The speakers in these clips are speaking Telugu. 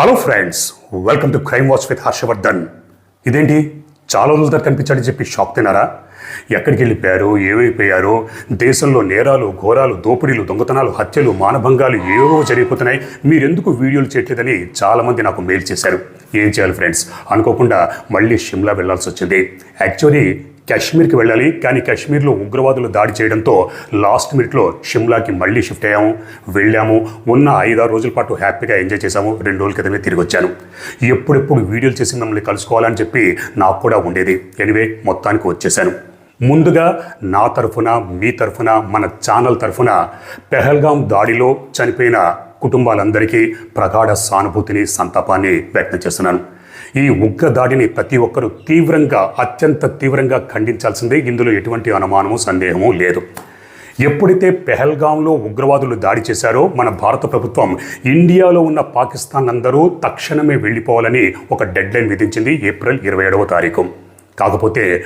Hello friends welcome to crime watch with Harshavardhan ఇదేంటి? చాలా రోజుల తర్వాత కనిపించాడని చెప్పి షాక్ తిన్నారా? ఎక్కడికి వెళ్ళిపోయారు? ఏమైపోయారు? దేశంలో నేరాలు ఘోరాలు దోపిడీలు దొంగతనాలు హత్యలు మానభంగాలు ఏవో జరిగిపోతున్నాయి. మీరెందుకు వీడియోలు చేయట్లేదని చాలామంది నాకు మెయిల్ చేశారు. ఏం చేయాలి ఫ్రెండ్స్ అనుకోకుండా మళ్ళీ షిమ్లా వెళ్ళాల్సి వచ్చింది. యాక్చువల్లీ కాశ్మీర్కి వెళ్ళాలి. కానీ కాశ్మీర్లో ఉగ్రవాదులు దాడి చేయడంతో లాస్ట్ మినిట్లో షిమ్లాకి మళ్ళీ షిఫ్ట్ అయ్యాము. వెళ్ళాము. ఉన్న ఐదారు రోజుల పాటు హ్యాపీగా ఎంజాయ్ చేశాము. రెండు రోజుల క్రితమే తిరిగి వచ్చాను. ఎప్పుడెప్పుడు వీడియోలు చేసి మిమ్మల్ని కలుసుకోవాలని చెప్పి నాకు కూడా ఉండేది. ఎనివే మొత్తానికి వచ్చేసాను ముందుగా నా తరఫున మీ తరఫున మన ఛానల్ తరఫున పెహల్గాం దాడిలో చనిపోయిన కుటుంబాలందరికీ ప్రగాఢ సానుభూతిని సంతాపాన్ని వ్యక్తం చేస్తున్నాను. ఈ ఉగ్ర దాడిని ప్రతి ఒక్కరూ తీవ్రంగా అత్యంత తీవ్రంగా ఖండించాల్సిందే. ఇందులో ఎటువంటి అనుమానము సందేహము లేదు. ఎప్పుడైతే పెహల్గాంలో ఉగ్రవాదులు దాడి చేశారో మన భారత ప్రభుత్వం ఇండియాలో ఉన్న పాకిస్తాన్ అందరూ తక్షణమే వెళ్ళిపోవాలని ఒక డెడ్ లైన్ విధించింది ఏప్రిల్ ఇరవై ఏడవ తారీఖు. కాకపోతే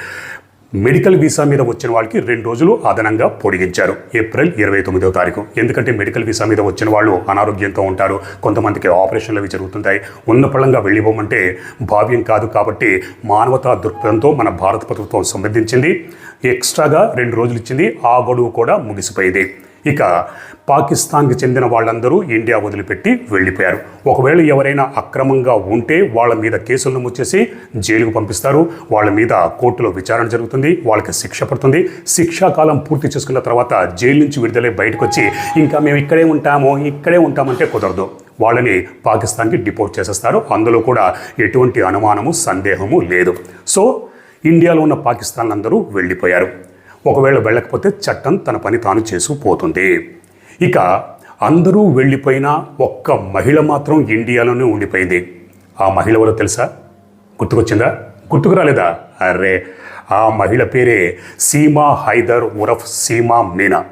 మెడికల్ వీసా మీద వచ్చిన వాళ్ళకి రెండు రోజులు అదనంగా పొడిగించారు. ఏప్రిల్ ఇరవై తొమ్మిదో తారీఖు. ఎందుకంటే మెడికల్ వీసా మీద వచ్చిన వాళ్ళు అనారోగ్యంతో ఉంటారు. కొంతమందికి ఆపరేషన్లు అవి జరుగుతుంటాయి. ఉన్న పళ్ళంగా వెళ్ళిపోమంటే భావ్యం కాదు కాబట్టి మానవతా దృక్పథంతో మన భారత ప్రభుత్వం సంబంధించింది ఎక్స్ట్రాగా రెండు రోజులు ఇచ్చింది. ఆ గడువు కూడా ముగిసిపోయింది. ఇక పాకిస్తాన్కి చెందిన వాళ్ళందరూ ఇండియా వదిలిపెట్టి వెళ్ళిపోయారు. ఒకవేళ ఎవరైనా అక్రమంగా ఉంటే వాళ్ళ మీద కేసులు నమోదు చేసి జైలుకు పంపిస్తారు. వాళ్ళ మీద కోర్టులో విచారణ జరుగుతుంది. వాళ్ళకి శిక్ష పడుతుంది. శిక్షాకాలం పూర్తి చేసుకున్న తర్వాత జైలు నుంచి విడుదలై బయటకు వచ్చి ఇంకా మేము ఇక్కడే ఉంటాము ఇక్కడే ఉంటామంటే కుదరదు. వాళ్ళని పాకిస్తాన్కి డిపోర్ట్ చేసేస్తారు. అందులో కూడా ఎటువంటి అనుమానము సందేహము లేదు. సో ఇండియాలో ఉన్న పాకిస్తాన్లందరూ వెళ్ళిపోయారు. ఒకవేళ వెళ్ళకపోతే చట్టం తన పని తాను చేసుకుపోతుంది ఇక అందరూ వెళ్ళిపోయినా ఒక్క మహిళ మాత్రం ఇండియాలోనే ఉండిపోయింది. ఆ మహిళ ఎవరో తెలుసా? గుర్తుకొచ్చిందా? గుర్తుకు రాలేదా? అరే ఆ మహిళ పేరే సీమా హైదర్ ఉరఫ్ సీమా మీనా.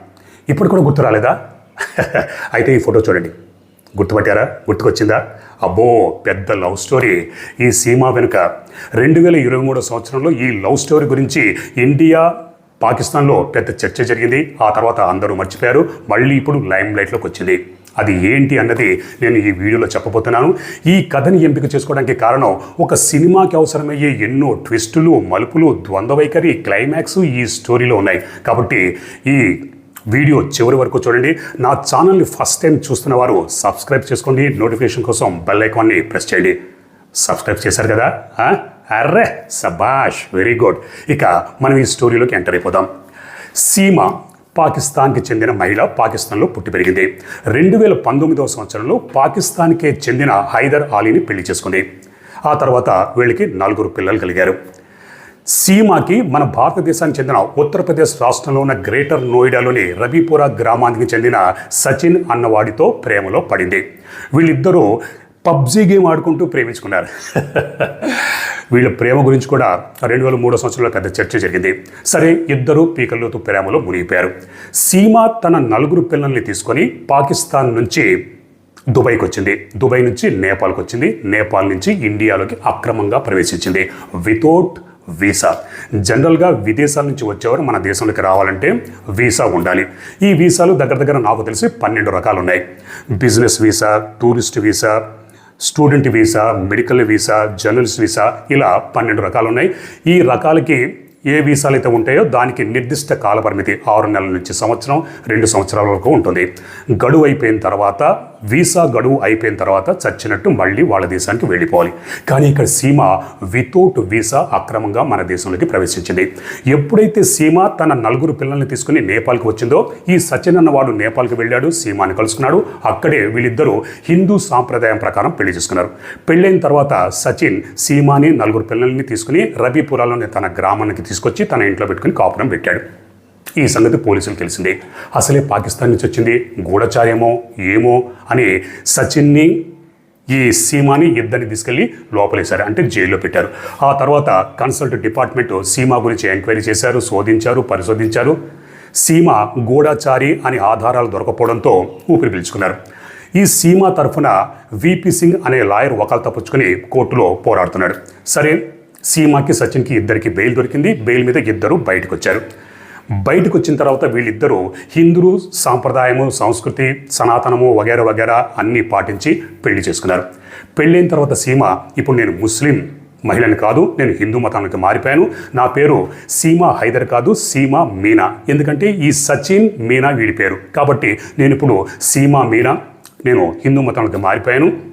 ఇప్పుడు కూడా గుర్తు రాలేదా? అయితే ఈ ఫోటో చూడండి. గుర్తుపట్టారా? గుర్తుకొచ్చిందా? అబ్బో పెద్ద లవ్ స్టోరీ. ఈ సీమా వెనుక రెండు వేల ఇరవై మూడో సంవత్సరంలో ఈ లవ్ స్టోరీ గురించి ఇండియా పాకిస్తాన్లో పెద్ద చర్చ జరిగింది. ఆ తర్వాత అందరూ మర్చిపోయారు. మళ్ళీ ఇప్పుడు లైమ్ లైట్లోకి వచ్చింది. అది ఏంటి అన్నది నేను ఈ వీడియోలో చెప్పబోతున్నాను. ఈ కథని ఎంపిక చేసుకోవడానికి కారణం ఒక సినిమాకి అవసరమయ్యే ఎన్నో ట్విస్టులు మలుపులు ద్వంద్వ వైఖరి క్లైమాక్స్ ఈ స్టోరీలో ఉన్నాయి. కాబట్టి ఈ వీడియో చివరి వరకు చూడండి. నా ఛానల్ని ఫస్ట్ టైం చూస్తున్న వారు సబ్స్క్రైబ్ చేసుకోండి. నోటిఫికేషన్ కోసం బెల్ ఐకాన్ని ప్రెస్ చేయండి. సబ్స్క్రైబ్ చేశారు కదా? అర్రే సబాష్ వెరీ గుడ్. ఇక మనం ఈ స్టోరీలోకి ఎంటర్ అయిపోదాం. సీమ పాకిస్తాన్కి చెందిన మహిళ పాకిస్తాన్లో పుట్టి పెరిగింది. రెండు వేల పంతొమ్మిదవ సంవత్సరంలో పాకిస్తాన్కే చెందిన హైదర్ ఆలీని పెళ్ళి చేసుకుంది. ఆ తర్వాత వీళ్ళకి నలుగురు పిల్లలు కలిగారు. సీమాకి మన భారతదేశానికి చెందిన ఉత్తరప్రదేశ్ రాష్ట్రంలో ఉన్న గ్రేటర్ నోయిడాలోని రబీపురా గ్రామానికి చెందిన సచిన్ అన్నవాడితో ప్రేమలో పడింది. వీళ్ళిద్దరూ పబ్జీ గేమ్ ఆడుకుంటూ ప్రేమించుకున్నారు. వీళ్ళ ప్రేమ గురించి కూడా రెండు వేల మూడో సంవత్సరంలో పెద్ద చర్చ జరిగింది. సరే ఇద్దరు పీకల్లోతు ప్రేమలో మునిగిపోయారు. సీమ తన నలుగురు పిల్లల్ని తీసుకొని పాకిస్తాన్ నుంచి దుబాయ్కి వచ్చింది దుబాయ్ నుంచి నేపాల్కి వచ్చింది నేపాల్ నుంచి ఇండియాలోకి అక్రమంగా ప్రవేశించింది. Without visa. జనరల్గా విదేశాల నుంచి వచ్చేవారు మన దేశంలోకి రావాలంటే వీసా ఉండాలి. ఈ వీసాలు దగ్గర దగ్గర నాకు తెలిసి పన్నెండు రకాలు ఉన్నాయి business visa tourist visa student visa medical visa journalist visa ఇలా పన్నెండు రకాలు ఉన్నాయి ఈ రకాలకి ఏ వీసాలు అయితే ఉంటాయో దానికి నిర్దిష్ట కాలపరిమితి ఆరు నెలల నుంచి సంవత్సరం రెండు సంవత్సరాల వరకు ఉంటుంది. గడువు అయిపోయిన తర్వాత వీసా గడువు అయిపోయిన తర్వాత చచ్చినట్టు మళ్ళీ వాళ్ళ దేశానికి వెళ్ళిపోవాలి. కానీ ఇక్కడ సీమ వితౌట్ వీసా అక్రమంగా మన దేశంలోకి ప్రవేశించింది. ఎప్పుడైతే సీమ తన నలుగురు పిల్లల్ని తీసుకుని నేపాల్కి వచ్చిందో ఈ సచిన్ అన్నవాడు నేపాల్కి వెళ్ళాడు సీమాని కలుసుకున్నాడు. అక్కడే వీళ్ళిద్దరూ హిందూ సాంప్రదాయం ప్రకారం పెళ్ళి చేసుకున్నారు. పెళ్ళైన తర్వాత సచిన్ సీమాని నలుగురు పిల్లల్ని తీసుకుని రబీపురాలోని తన గ్రామానికి తీసుకొచ్చి తన ఇంట్లో పెట్టుకుని కాపురం పెట్టాడు. ఈ సంగతి పోలీసులు తెలిసింది. అసలే పాకిస్తాన్ నుంచి వచ్చింది గూఢచార్యమో ఏమో అని సచిన్ని ఈ సీమాని ఇద్దరిని తీసుకెళ్ళి లోపలేశారు అంటే జైల్లో పెట్టారు. ఆ తర్వాత కన్సల్ట్ డిపార్ట్మెంట్ సీమా గురించి ఎంక్వైరీ చేశారు శోధించారు పరిశోధించారు. సీమ గూఢచారి అని ఆధారాలు దొరకపోవడంతో ఊపిరి పీల్చుకున్నారు. ఈ సీమా తరఫున విపి సింగ్ అనే లాయర్ వకాలు తప్పించుకుని కోర్టులో పోరాడుతున్నాడు. సరే సీమాకి సచిన్కి ఇద్దరికి బెయిల్ దొరికింది బెయిల్ మీద ఇద్దరు బయటకు వచ్చారు బయటకు వచ్చిన తర్వాత వీళ్ళిద్దరూ హిందువులు సాంప్రదాయము సంస్కృతి సనాతనము వగేర వగేర అన్నీ పాటించి పెళ్ళి చేసుకున్నారు. పెళ్ళైన తర్వాత సీమ ఇప్పుడు నేను ముస్లిం మహిళని కాదు నేను హిందూ మతానికి మారిపోయాను. నా పేరు సీమా హైదర్ కాదు సీమా మీనా. ఎందుకంటే ఈ సచిన్ మీనా వీడి పేరు. కాబట్టి నేను ఇప్పుడు సీమా మీనా నేను హిందూ మతానికి మారిపోయాను.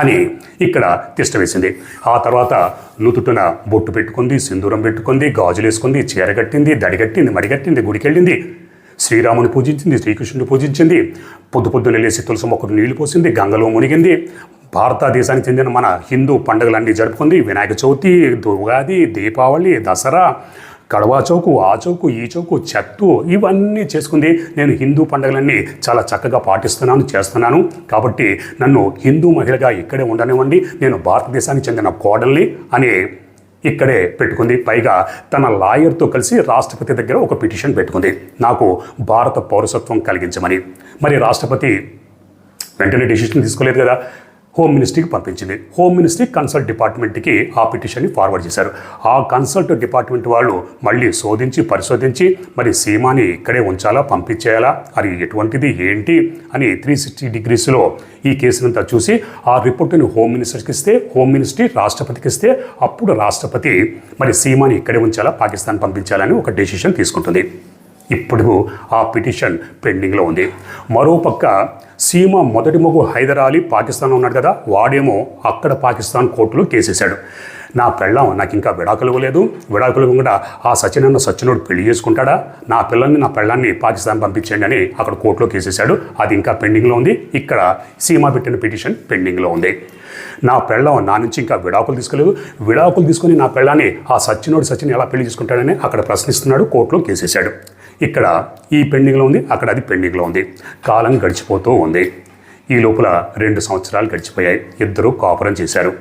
అని ఇక్కడ తిష్ట వేసింది ఆ తర్వాత నుదుటున బొట్టు పెట్టుకుంది సింధూరం పెట్టుకుంది గాజులు వేసుకుంది చీర కట్టింది దడిగట్టింది మడిగట్టింది గుడికెళ్ళింది. శ్రీరాముని పూజించింది శ్రీకృష్ణుని పూజించింది. పొద్దు పొద్దున లేసి తులసి మొక్కకు నీళ్ళు పోసింది గంగలో మునిగింది. భారతదేశానికి చెందిన మన హిందూ పండుగలన్నీ జరుపుకుంది. వినాయక చవితి ఉగాది దీపావళి దసరా కడవా చౌకు ఆ చౌకు ఈ చౌకు చెత్తు ఇవన్నీ చేసుకుంది. నేను హిందూ పండుగలన్నీ చాలా చక్కగా పాటిస్తున్నాను చేస్తున్నాను. కాబట్టి నన్ను హిందూ మహిళగా ఇక్కడే ఉండనివ్వండి. నేను భారతదేశానికి చెందిన కోడల్ని అని ఇక్కడే పెట్టుకుంది. పైగా తన లాయర్తో కలిసి రాష్ట్రపతి దగ్గర ఒక పిటిషన్ పెట్టుకుంది. నాకు భారత పౌరసత్వం కలిగించమని. మరి రాష్ట్రపతి వెంటనే డెసిషన్ తీసుకోలేదు కదా. హోమ్ మినిస్ట్రీకి పంపించింది. హోమ్ మినిస్ట్రీ కన్సల్ట్ డిపార్ట్మెంట్కి ఆ పిటిషన్ని ఫార్వర్డ్ చేశారు. ఆ కన్సల్ట్ డిపార్ట్మెంట్ వాళ్ళు మళ్ళీ శోధించి పరిశోధించి మరి సీమాని ఇక్కడే ఉంచాలా పంపించేయాలా అది ఎటువంటిది ఏంటి అని త్రీ సిక్స్టీ డిగ్రీస్లో ఈ కేసునంతా చూసి ఆ రిపోర్టుని హోమ్ మినిస్టర్కి ఇస్తే హోమ్ మినిస్ట్రీ రాష్ట్రపతికి ఇస్తే అప్పుడు రాష్ట్రపతి మరి సీమాని ఇక్కడే ఉంచాలా పాకిస్తాన్ పంపించాలని ఒక డెసిషన్ తీసుకుంటుంది. ఇప్పుడు ఆ పిటిషన్ పెండింగ్లో ఉంది. మరోపక్క సీమ మొదటి మొగు హైదర్ అలీ పాకిస్తాన్లో ఉన్నాడు కదా వాడేమో అక్కడ పాకిస్తాన్ కోర్టులో కేసేశాడు. నా పెళ్ళాం నాకు ఇంకా విడాకులు ఇవ్వలేదు. విడాకులు ఇవ్వకుండా ఆ సచినన్న సచ్చినోడు పెళ్ళి చేసుకుంటాడా? నా పిల్లల్ని నా పెళ్ళాన్ని పాకిస్తాన్ పంపించండి అని అక్కడ కోర్టులో కేసేశాడు. అది ఇంకా పెండింగ్లో ఉంది. ఇక్కడ సీమ పెట్టిన పిటిషన్ పెండింగ్లో ఉంది. నా పెళ్ళం నా నుంచి ఇంకా విడాకులు తీసుకోలేదు విడాకులు తీసుకొని నా పెళ్ళాన్ని ఆ సచ్చినోడు సచిన్ ఎలా పెళ్ళి చేసుకుంటాడని అక్కడ ప్రశ్నిస్తున్నాడు కోర్టులో కేసేశాడు. ఇక్కడ ఈ పెండింగ్లో ఉంది అక్కడ అది పెండింగ్లో ఉంది. కాలం గడిచిపోతూ ఉంది. ఈ లోపల రెండు సంవత్సరాలు గడిచిపోయాయి. ఇద్దరు కాపురం చేశారు.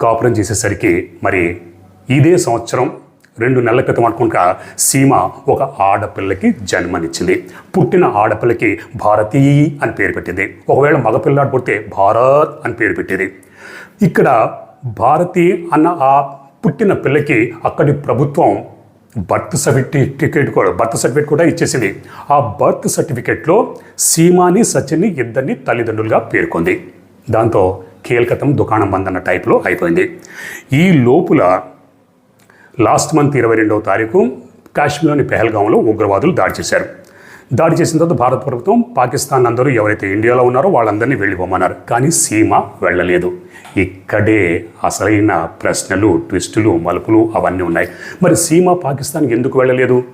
కాపురం చేసేసరికి మరి ఇదే సంవత్సరం రెండు నెలల క్రితం అనుకుంటా సీమ ఒక ఆడపిల్లకి జన్మనిచ్చింది. పుట్టిన ఆడపిల్లకి భారతీ అని పేరు పెట్టింది. ఒకవేళ మగపిల్లాడు పుడితే భారత్ అని పేరు పెట్టేది. ఇక్కడ భారతి అన్న ఆ పుట్టిన పిల్లకి అక్కడి ప్రభుత్వం బర్త్ సర్టిఫికేట్ కూడా బర్త్ సర్టిఫికేట్ కూడా ఇచ్చేసింది. ఆ బర్త్ సర్టిఫికేట్లో సీమాని సచిన్ని ఇద్దరిని తల్లిదండ్రులుగా పేర్కొంది. దాంతో కీలకతం దుకాణం బంద్ అన్న టైప్లో అయిపోయింది. ఈ లోపల లాస్ట్ మంత్ ఇరవై రెండవ తారీఖు కాశ్మీర్లోని పెహల్గాంలో ఉగ్రవాదులు దాడి చేశారు. దాడి చేసిన తర్వాత భారత ప్రభుత్వం పాకిస్తాన్ అందరూ ఎవరైతే ఇండియాలో ఉన్నారో వాళ్ళందరినీ వెళ్ళిపోమన్నారు. కానీ సీమ వెళ్ళలేదు. ఇక్కడే అసలైన ప్రశ్నలు ట్విస్టులు మలుపులు అవన్నీ ఉన్నాయి. మరి సీమ పాకిస్తాన్కి ఎందుకు వెళ్ళలేదు?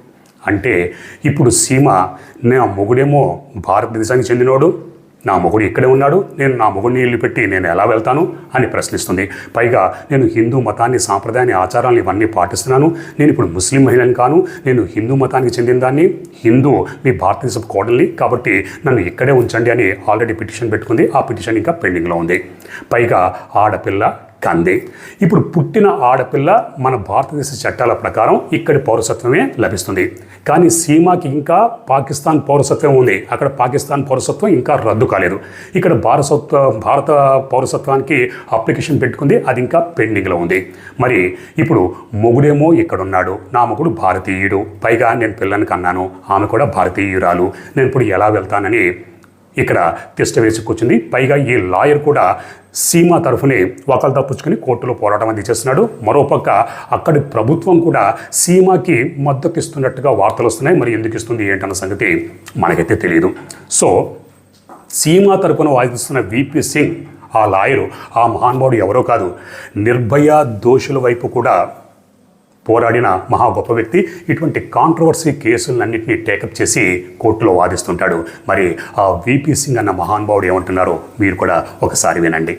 అంటే ఇప్పుడు సీమ నా మొగుడేమో భారతదేశానికి చెందినోడు. నా మొగుడు ఇక్కడే ఉన్నాడు నేను నా మొగుడిని ఇల్లు పెట్టి నేను ఎలా వెళ్తాను అని ప్రశ్నిస్తుంది. పైగా నేను హిందూ మతాన్ని సాంప్రదాయాన్ని ఆచారాలను ఇవన్నీ పాటిస్తున్నాను. నేను ఇప్పుడు ముస్లిం మహిళని కాను నేను హిందూ మతానికి చెందిన దాన్ని హిందూ మీ భారతదేశ కోడల్ని కాబట్టి నన్ను ఇక్కడే ఉంచండి అని ఆల్రెడీ పిటిషన్ పెట్టుకుంది. ఆ పిటిషన్ ఇంకా పెండింగ్లో ఉంది. పైగా ఆడపిల్ల కంది. ఇప్పుడు పుట్టిన ఆడపిల్ల మన భారతదేశ చట్టాల ప్రకారం ఇక్కడి పౌరసత్వమే లభిస్తుంది. కానీ సీమాకి ఇంకా పాకిస్తాన్ పౌరసత్వం ఉంది. అక్కడ పాకిస్తాన్ పౌరసత్వం ఇంకా రద్దు కాలేదు. ఇక్కడ భారసత్వ భారత పౌరసత్వానికి అప్లికేషన్ పెట్టుకుంది. అది ఇంకా పెండింగ్లో ఉంది. మరి ఇప్పుడు మొగుడేమో ఇక్కడ ఉన్నాడు నా మొగుడు భారతీయుడు. పైగా నేను పిల్లని కన్నాను. ఆమె కూడా భారతీయురాలు. నేను ఇప్పుడు ఎలా వెళ్తానని ఇక్కడ తిష్ట వేసి కూర్చుంది పైగా ఈ లాయర్ కూడా సీమా తరఫునే వకలు తప్పించుకుని కోర్టులో పోరాటం అది చేస్తున్నాడు. మరోపక్క అక్కడి ప్రభుత్వం కూడా సీమాకి మద్దతు ఇస్తున్నట్టుగా వార్తలు వస్తున్నాయి. మరి ఎందుకు ఇస్తుంది ఏంటన్న సంగతి మనకైతే తెలియదు సో సీమా తరపున వాదిస్తున్న విపి సింగ్ ఆ లాయరు ఆ మహానుభావుడు ఎవరో కాదు నిర్భయ దోషుల వైపు కూడా పోరాడిన మహా గొప్ప వ్యక్తి ఇటువంటి కాంట్రవర్సీ కేసులన్నింటినీ టేకప్ చేసి కోర్టులో వాదిస్తుంటాడు మరి ఆ విపి సింగ్ అన్న మహానుభావుడు ఏమంటున్నారో మీరు కూడా ఒకసారి వినండి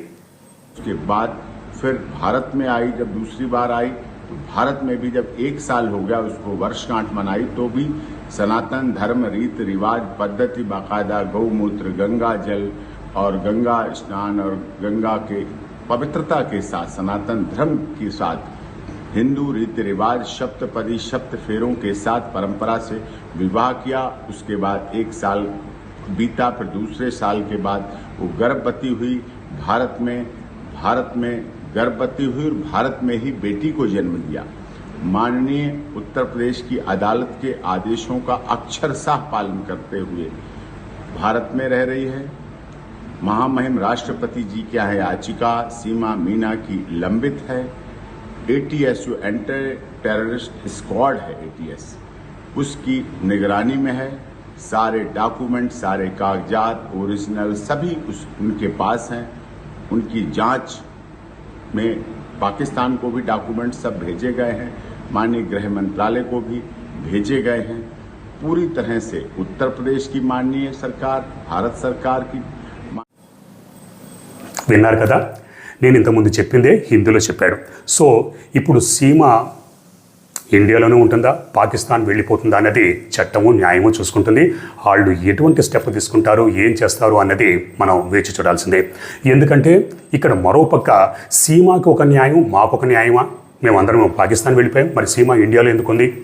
उसके बाद फिर भारत में आई जब दूसरी बार आई तो भारत में भी जब एक साल हो गया उसको वर्षगांठ मनाई तो भी सनातन धर्म रीत रिवाज पद्धति बाकायदा गौमूत्र गंगा जल और गंगा स्नान और गंगा के पवित्रता के साथ सनातन धर्म के साथ हिंदू रीति रिवाज सप्तपदी सप्त फेरों के साथ परंपरा से विवाह किया। उसके बाद एक साल बीता, फिर दूसरे साल के बाद वो गर्भवती हुई। भारत में भारत में गर्भवती हुई और भारत में ही बेटी को जन्म दिया। माननीय उत्तर प्रदेश की अदालत के आदेशों का अक्षरशाह पालन करते हुए भारत में रह रही है। महामहिम राष्ट्रपति जी क्या है? याचिका, सीमा, मीना की लंबित है। एटीएस जो एंटर टेररिस्ट स्क्वाड है एटीएस उसकी निगरानी में है, सारे डॉक्यूमेंट सारे कागजात ओरिजिनल सभी उस, उनके पास हैं। उनकी जाँच में पाकिस्तान को भी डॉक्यूमेंट सब भेजे गए हैं, माननीय गृह मंत्रालय को भी भेजे गए हैं। पूरी तरह से उत्तर प्रदेश की माननीय सरकार, भारत सरकार की कथा। నేను ఇంతకుముందు చెప్పిందే హిందీలో చెప్పాడు. సో ఇప్పుడు సీమ ఇండియాలోనే ఉంటుందా? పాకిస్తాన్ వెళ్ళిపోతుందా అన్నది చట్టము న్యాయము చూసుకుంటుంది. వాళ్ళు ఎటువంటి స్టెప్ తీసుకుంటారు? ఏం చేస్తారు? అన్నది మనం వేచి చూడాల్సిందే. ఎందుకంటే ఇక్కడ మరోపక్క సీమాకు ఒక న్యాయం మాకు ఒక న్యాయమా? మేమందరం పాకిస్తాన్ వెళ్ళిపోయాం. మరి సీమ ఇండియాలో ఎందుకుంది?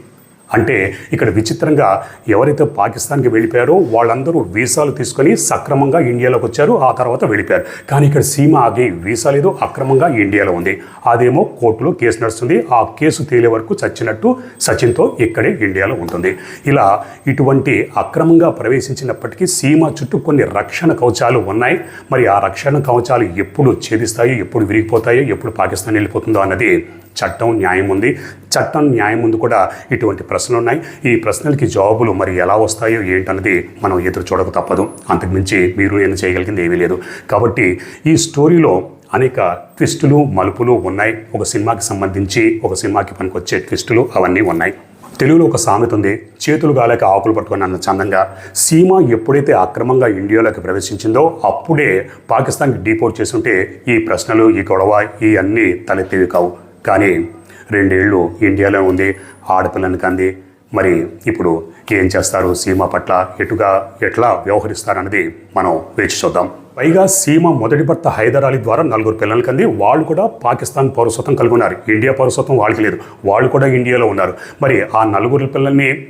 అంటే ఇక్కడ విచిత్రంగా ఎవరైతే పాకిస్తాన్కి వెళ్ళిపోయారో వాళ్ళందరూ వీసాలు తీసుకొని సక్రమంగా ఇండియాలోకి వచ్చారు ఆ తర్వాత వెళ్ళిపోయారు. కానీ ఇక్కడ సీమ ఆగి వీసా లేదు అక్రమంగా ఇండియాలో ఉంది. అదేమో కోర్టులో కేసు నడుస్తుంది. ఆ కేసు తేలే వరకు చచ్చినట్టు సచిన్తో ఇక్కడే ఇండియాలో ఉంటుంది. ఇలా ఇటువంటి అక్రమంగా ప్రవేశించినప్పటికీ సీమ చుట్టూ కొన్ని రక్షణ కవచాలు ఉన్నాయి. మరి ఆ రక్షణ కవచాలు ఎప్పుడు ఛేదిస్తాయో ఎప్పుడు విరిగిపోతాయో ఎప్పుడు పాకిస్తాన్ వెళ్ళిపోతుందో అన్నది చట్టం న్యాయం ఉంది. చట్టం న్యాయం ముందు కూడా ఇటువంటి ప్రశ్నలు ఉన్నాయి. ఈ ప్రశ్నలకి జవాబులు మరి ఎలా వస్తాయో ఏంటన్నది మనం ఎదురు చూడక తప్పదు. అంతకుమించి మీరు ఏం చేయగలిగింది ఏమీ లేదు. కాబట్టి ఈ స్టోరీలో అనేక ట్విస్టులు మలుపులు ఉన్నాయి. ఒక సినిమాకి సంబంధించి ఒక సినిమాకి పనికొచ్చే ట్విస్టులు అవన్నీ ఉన్నాయి. తెలుగులో ఒక సామెత ఉంది. చేతులు గాలేక ఆకులు పట్టుకుని అన్న చందంగా సీమ ఎప్పుడైతే అక్రమంగా ఇండియాలోకి ప్రవేశించిందో అప్పుడే పాకిస్తాన్కి డీపోర్ట్ చేస్తుంటే ఈ ప్రశ్నలు ఈ గొడవ ఈ అన్నీ తలెత్తేవి కావు. కానీ రెండేళ్ళు ఇండియాలో ఉంది ఆడపిల్లని కంది. మరి ఇప్పుడు ఏం చేస్తారు? సీమ పట్ల ఎటుగా ఎట్లా వ్యవహరిస్తారన్నది మనం వేచి చూద్దాం. పైగా సీమ మొదటి భర్త హైదర్ అలీ ద్వారా నలుగురు పిల్లలు కంది. వాళ్ళు కూడా పాకిస్తాన్ పౌరసత్వం కలిగి ఉన్నారు. ఇండియా పౌరసత్వం వాళ్ళకి లేదు. వాళ్ళు కూడా ఇండియాలో ఉన్నారు. మరి ఆ నలుగురు పిల్లల్ని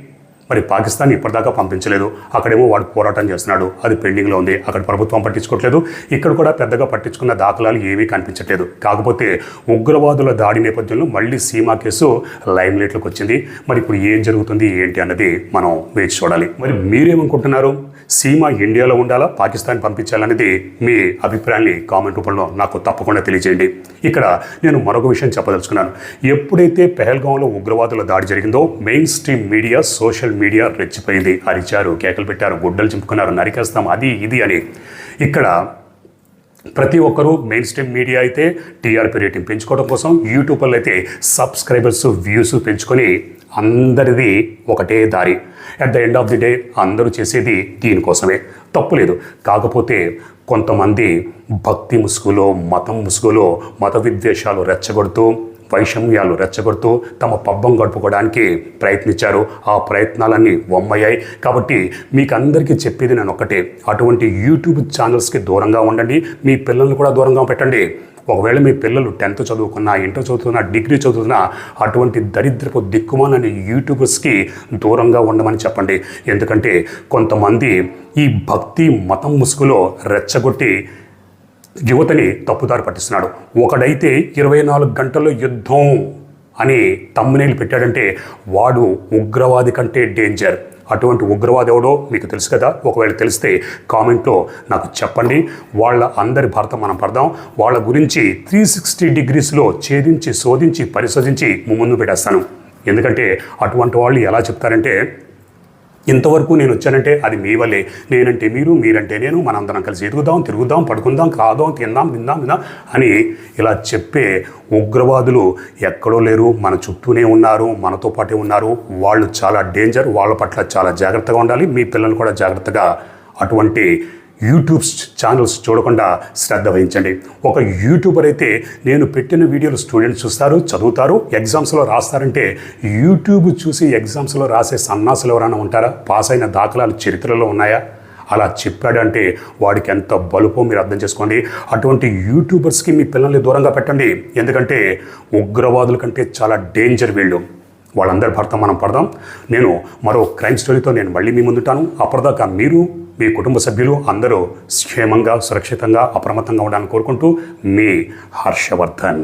మరి పాకిస్తాన్ ఇప్పటిదాకా పంపించలేదు. అక్కడేమో వాడు పోరాటం చేస్తున్నాడు. అది పెండింగ్లో ఉంది. అక్కడ ప్రభుత్వం పట్టించుకోవట్లేదు. ఇక్కడ కూడా పెద్దగా పట్టించుకున్న దాఖలాలు ఏమీ కనిపించట్లేదు. కాకపోతే ఉగ్రవాదుల దాడి నేపథ్యంలో మళ్ళీ సీమా కేసు లైమ్ లైట్లోకి వచ్చింది. మరి ఇప్పుడు ఏం జరుగుతుంది? ఏంటి అన్నది మనం వేచి చూడాలి. మరి మీరేమనుకుంటున్నారు? సీమా ఇండియాలో ఉండాలా పాకిస్తాన్ పంపించాలనేది మీ అభిప్రాయాన్ని కామెంట్ రూపంలో నాకు తప్పకుండా తెలియజేయండి. ఇక్కడ నేను మరొక విషయం చెప్పదలుచుకున్నాను. ఎప్పుడైతే పెహల్గాంలో ఉగ్రవాదుల దాడి జరిగిందో mainstream media social media రెచ్చిపోయింది. అరిచారు కేకలు పెట్టారు గుడ్డలు చింపుకున్నారు నరికేస్తాం అది ఇది అని. ఇక్కడ ప్రతి ఒక్కరూ మెయిన్ స్ట్రీమ్ మీడియా అయితే టీఆర్పీ రేటింగ్ పెంచుకోవడం కోసం యూట్యూబ్లో అయితే సబ్స్క్రైబర్స్ వ్యూస్ పెంచుకొని అందరిది ఒకటే దారి. At the end of the day అందరూ చేసేది దీనికోసమే. తప్పులేదు కాకపోతే కొంతమంది భక్తి ముసుగులో మతం ముసుగులో మత విద్వేషాలు రెచ్చగొడుతూ వైషమ్యాలు రెచ్చగొడుతూ తమ పబ్బం గడుపుకోవడానికి ప్రయత్నించారు. ఆ ప్రయత్నాలన్నీ వమ్మయ్యాయి కాబట్టి మీకు అందరికీ చెప్పేది నేను ఒకటే అటువంటి యూట్యూబ్ ఛానల్స్కి దూరంగా ఉండండి. మీ పిల్లల్ని కూడా దూరంగా పెట్టండి. ఒకవేళ మీ పిల్లలు టెన్త్ చదువుకున్నా ఇంటర్ చదువుతున్నా డిగ్రీ చదువుతున్నా అటువంటి దరిద్రపు దిక్కుమాలని యూట్యూబర్స్కి దూరంగా ఉండమని చెప్పండి. ఎందుకంటే కొంతమంది ఈ భక్తి మతం ముసుగులో రెచ్చగొట్టి యువతని తప్పుదారి పట్టిస్తున్నాడు. ఒకడైతే ఇరవై నాలుగు గంటల్లో యుద్ధం అని తమ్మునేలు పెట్టాడంటే వాడు ఉగ్రవాది కంటే డేంజర్ అటువంటి ఉగ్రవాది ఎవడో మీకు తెలుసు కదా. ఒకవేళ తెలిస్తే కామెంట్లో నాకు చెప్పండి. వాళ్ళ అందరి భర్త మనం పడదాం. వాళ్ళ గురించి త్రీ సిక్స్టీ డిగ్రీస్లో ఛేదించి శోధించి పరిశోధించి ముందు పెట్టేస్తాను. ఎందుకంటే అటువంటి వాళ్ళు ఎలా చెప్తారంటే ఇంతవరకు నేను వచ్చానంటే అది మీ వల్లే. నేనంటే మీరు మీరంటే నేను మనందరం కలిసి ఎదుగుదాం తిరుగుదాం పడుకుందాం కాదాం తిందాం తిందాం తిందాం అని ఇలా చెప్పే ఉగ్రవాదులు ఎక్కడో లేరు మన చుట్టూనే ఉన్నారు మనతో పాటే ఉన్నారు. వాళ్ళు చాలా డేంజర్ వాళ్ళ పట్ల చాలా జాగ్రత్తగా ఉండాలి. మీ పిల్లలు కూడా జాగ్రత్తగా అటువంటి యూట్యూబ్ ఛానల్స్ చూడకుండా శ్రద్ధ వహించండి. ఒక యూట్యూబర్ అయితే నేను పెట్టిన వీడియోలు స్టూడెంట్స్ చూస్తారు చదువుతారు ఎగ్జామ్స్లో రాస్తారంటే యూట్యూబ్ చూసి ఎగ్జామ్స్లో రాసే సన్నాసులు ఎవరైనా ఉంటారా? పాస్ అయిన దాఖలాలు చరిత్రలో ఉన్నాయా? అలా చెప్పాడంటే వాడికి ఎంత బలుపో మీరు అర్థం చేసుకోండి. అటువంటి యూట్యూబర్స్కి మీ పిల్లల్ని దూరంగా పెట్టండి. ఎందుకంటే ఉగ్రవాదుల కంటే చాలా డేంజర్ వీళ్ళు. వాళ్ళందరి భర్త మనం పడదాం. నేను మరో క్రైమ్ స్టోరీతో నేను మళ్ళీ మీ ముందుంటాను. అప్పటిదాకా మీరు మీ కుటుంబ సభ్యులు అందరూ క్షేమంగా సురక్షితంగా అప్రమత్తంగా ఉండాలని కోరుకుంటూ మీ హర్షవర్ధన్.